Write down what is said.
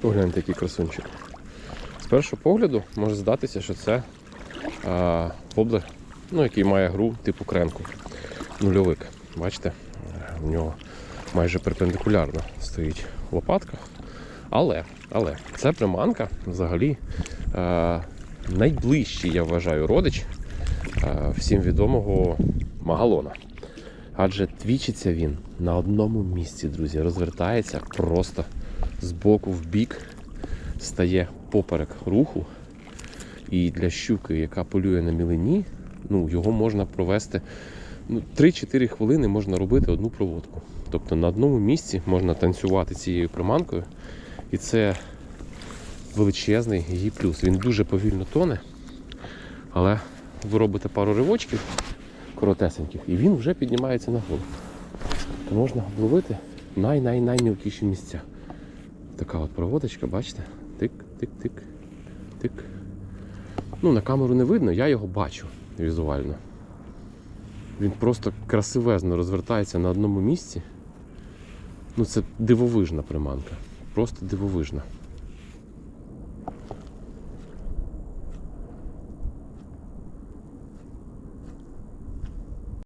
Погляньте, який красунчик. З першого погляду може здатися, що це а, воблер, ну, який має гру типу кренку. Нульовик. Бачите, у нього майже перпендикулярно стоїть лопатка. Але, але це приманка взагалі е, найближчий, я вважаю, родич е, всім відомого магалона. Адже твічиться він на одному місці, друзі. Розвертається просто з боку в бік, стає поперек руху. І для щуки, яка полює на мілині, ну, його можна провести ну, 3-4 хвилини можна робити одну проводку. Тобто на одному місці можна танцювати цією приманкою, і це величезний її плюс. Він дуже повільно тоне, але ви робите пару ривочків коротесеньких, і він вже піднімається нагору. То можна обловити най-най-наймілкіші місця. Така от проводочка, бачите? Тик, тик, тик, тик. Ну, на камеру не видно, я його бачу візуально. Він просто красивезно розвертається на одному місці. Ну, це дивовижна приманка. Просто дивовижна.